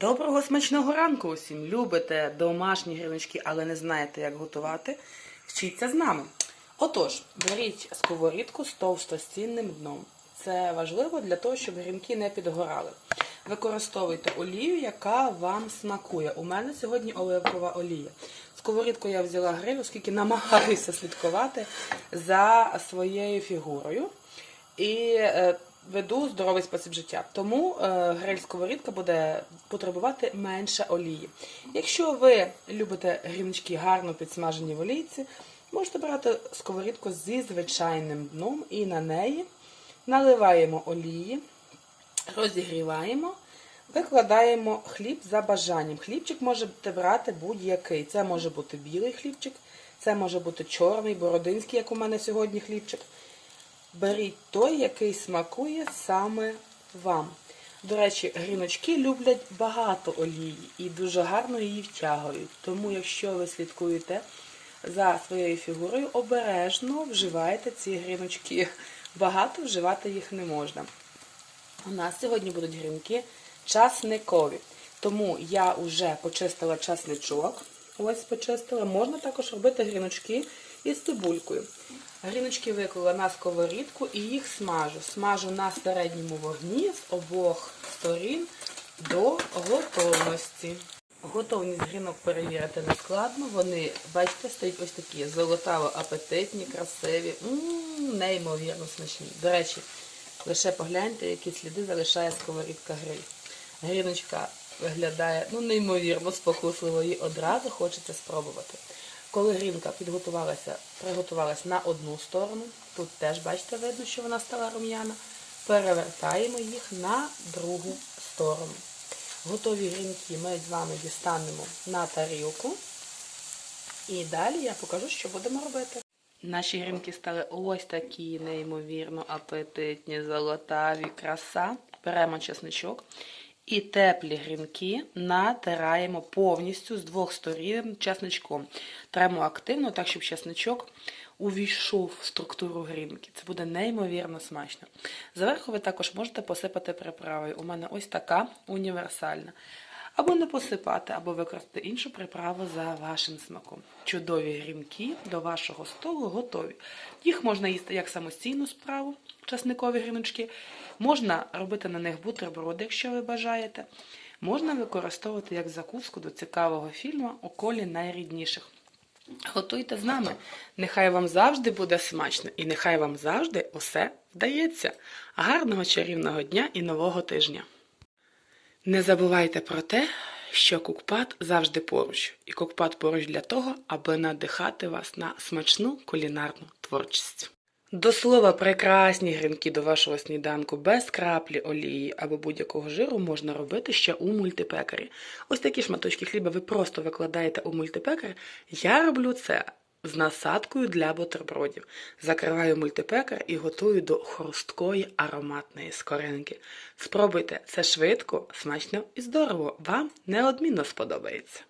Доброго смачного ранку усім! Любите домашні гріночки, але не знаєте, як готувати. Вчіться з нами. Отож, беріть сковорідку з товстостінним дном. Це важливо для того, щоб грінки не підгорали. Використовуйте олію, яка вам смакує. У мене сьогодні оливкова олія. Сковорідку я взяла гриль, оскільки намагаюся слідкувати за своєю фігурою. І е, веду здоровий спосіб життя. Тому е, гриль-сковорідка буде потребувати менше олії. Якщо ви любите гріночки гарно підсмажені в олійці, можете брати сковорідку зі звичайним дном і на неї наливаємо олії, розігріваємо. Викладаємо хліб за бажанням. Хлібчик можете брати будь-який. Це може бути білий хлібчик, це може бути чорний, бородинський, як у мене сьогодні хлібчик. Беріть той, який смакує саме вам. До речі, гріночки люблять багато олії і дуже гарно її втягують. Тому, якщо ви слідкуєте за своєю фігурою, обережно вживайте ці гріночки. Багато вживати їх не можна. У нас сьогодні будуть грінки часникові. Тому я вже почистила часничок. Ось почистила. Можна також робити гріночки із цибулькою. Гріночки виклала на сковорідку і їх смажу. Смажу на середньому вогні з обох сторін до готовності. Готовність грінок перевірити не складно. Вони, бачите, стають ось такі золотаво апетитні, красиві, М, неймовірно смачні. До речі, лише погляньте, які сліди залишає сковорідка гриль. Гріночка виглядає ну, неймовірно спокусливо, її одразу хочеться спробувати. Коли грінка підготувалася, приготувалася на одну сторону, тут теж, бачите, видно, що вона стала рум'яна, перевертаємо їх на другу сторону. Готові грінки ми з вами дістанемо на тарілку. І далі я покажу, що будемо робити. Наші грінки стали ось такі неймовірно апетитні, золотаві, краса. Беремо чесничок і теплі грінки натираємо повністю з двох сторін чесничком. Тремо активно, так, щоб чесничок увійшов в структуру грінки. Це буде неймовірно смачно. Зверху ви також можете посипати приправою. У мене ось така універсальна. Або не посипати, або використати іншу приправу за вашим смаком. Чудові грінки до вашого столу готові. Їх можна їсти як самостійну справу, часникові гріночки. Можна робити на них бутерброди, якщо ви бажаєте. Можна використовувати як закуску до цікавого фільму у колі найрідніших. Готуйте з нами. Нехай вам завжди буде смачно і нехай вам завжди усе вдається. Гарного чарівного дня і нового тижня! Не забувайте про те, що кукпад завжди поруч, і кукпад поруч для того, аби надихати вас на смачну кулінарну творчість. До слова, прекрасні грінки до вашого сніданку без краплі олії або будь-якого жиру можна робити ще у мультипекарі. Ось такі шматочки хліба ви просто викладаєте у мультипекар. Я роблю це з насадкою для бутербродів. Закриваю мультипекар і готую до хрусткої ароматної скоринки. Спробуйте це швидко, смачно і здорово. Вам неодмінно сподобається.